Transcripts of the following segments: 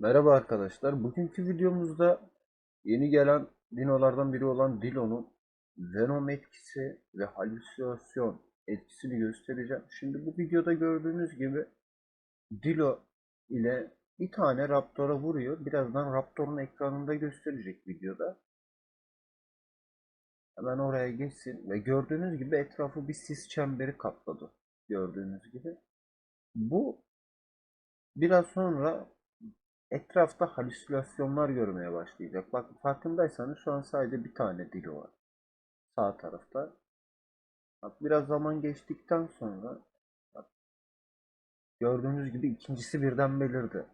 Merhaba arkadaşlar. Bugünkü videomuzda yeni gelen dinolardan biri olan Dilo'nun Venom etkisi ve halüsinasyon etkisini göstereceğim. Şimdi bu videoda gördüğünüz gibi Dilo ile bir tane Raptor'a vuruyor. Birazdan Raptor'un ekranında gösterecek videoda. Hemen oraya geçsin ve gördüğünüz gibi etrafı bir sis çemberi kapladı. Gördüğünüz gibi. Bu biraz sonra etrafta halüsinasyonlar görmeye başlayacak. Bak farkındaysanız şu an sadece bir tane dili var. Sağ tarafta. Bak biraz zaman geçtikten sonra bak, gördüğünüz gibi ikincisi birden belirdi.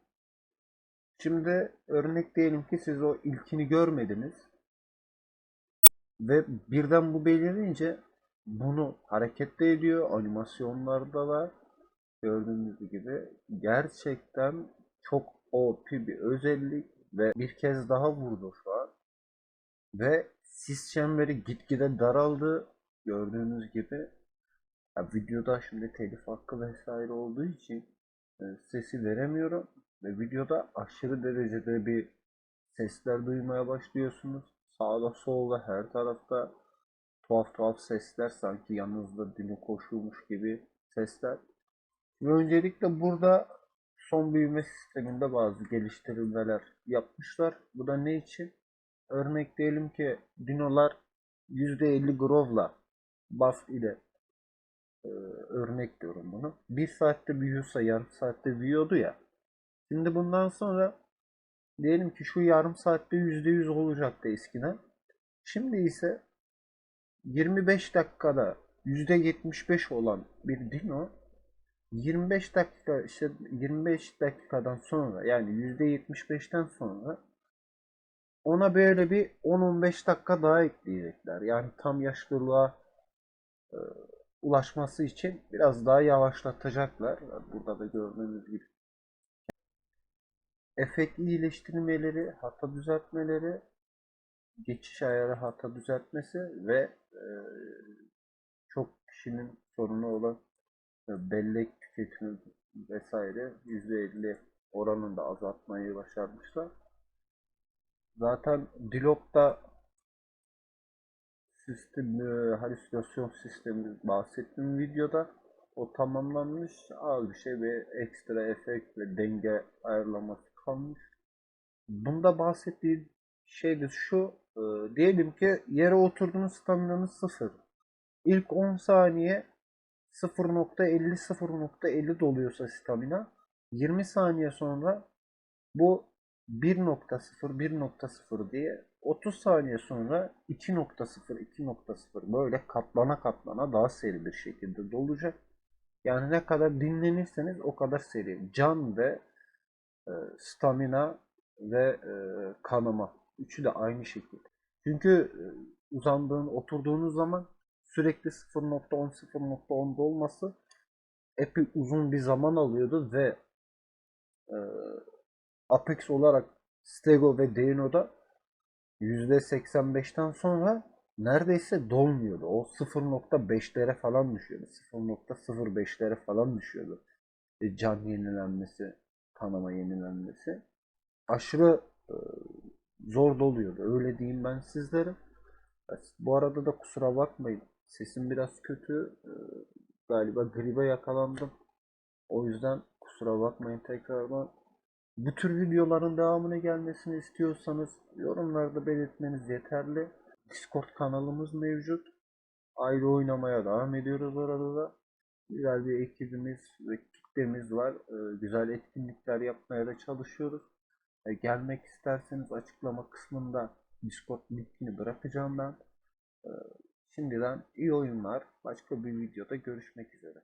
Şimdi örnek diyelim ki siz o ilkini görmediniz. Ve birden bu belirince bunu harekette ediyor. Animasyonlarda var. Gördüğünüz gibi gerçekten çok OP bir özellik ve bir kez daha vurdu şu an. Ve sis çemberi gitgide daraldı. Gördüğünüz gibi ya videoda şimdi telif hakkı vesaire olduğu için e, sesi veremiyorum ve videoda aşırı derecede bir sesler duymaya başlıyorsunuz. Sağda solda her tarafta tuhaf tuhaf sesler sanki yanınızda dino koşuyormuş gibi sesler. Ve öncelikle burada son büyüme sisteminde bazı geliştirmeler yapmışlar. Bu da ne için? Örnek diyelim ki dinolar %50 grow'la buff ile e, örnek diyorum bunu. Bir saatte büyüyorsa yarım saatte büyüyordu ya. Şimdi bundan sonra diyelim ki şu yarım saatte %100 olacaktı eskiden. Şimdi ise 25 dakikada %75 olan bir dino 25 dakika işte 25 dakikadan sonra yani %75'ten sonra ona böyle bir 10-15 dakika daha ekleyecekler. Yani tam yaşlılığa e, ulaşması için biraz daha yavaşlatacaklar. Burada da gördüğünüz gibi. Efekt iyileştirmeleri, hata düzeltmeleri, geçiş ayarı hata düzeltmesi ve e, çok kişinin sorunu olan bellek tüketimi vesaire %50 oranında azaltmayı başarmışlar. Zaten Dilop'ta sistem, e, halüsinasyon sistemi bahsettiğim videoda o tamamlanmış. Az bir şey ve ekstra efekt ve denge ayarlaması kalmış. Bunda bahsettiği şey de şu. E, diyelim ki yere oturduğunuz staminanız sıfır. İlk 10 saniye 0.50 0.50 doluyorsa stamina 20 saniye sonra bu 1.0 1.0 diye 30 saniye sonra 2.0 2.0 böyle katlana katlana daha seri bir şekilde dolacak. Yani ne kadar dinlenirseniz o kadar seri. Can ve e, stamina ve e, kanama. Üçü de aynı şekilde. Çünkü e, uzandığın, oturduğunuz zaman sürekli 0.10 0.10'da olması epey uzun bir zaman alıyordu ve e, Apex olarak Stego ve Deino'da %85'ten sonra neredeyse dolmuyordu. O 0.5'lere falan düşüyordu. 0.05'lere falan düşüyordu. E, can yenilenmesi, kanama yenilenmesi. Aşırı e, zor doluyordu. Öyle diyeyim ben sizlere. Bu arada da kusura bakmayın. Sesim biraz kötü. Ee, galiba gribe yakalandım. O yüzden kusura bakmayın tekrardan. Bu tür videoların devamını gelmesini istiyorsanız yorumlarda belirtmeniz yeterli. Discord kanalımız mevcut. Ayrı oynamaya devam ediyoruz orada da. Güzel bir ekibimiz ve kitlemiz var. Ee, güzel etkinlikler yapmaya da çalışıyoruz. Ee, gelmek isterseniz açıklama kısmında Discord linkini bırakacağım ben. Şimdiden iyi oyunlar. Başka bir videoda görüşmek üzere.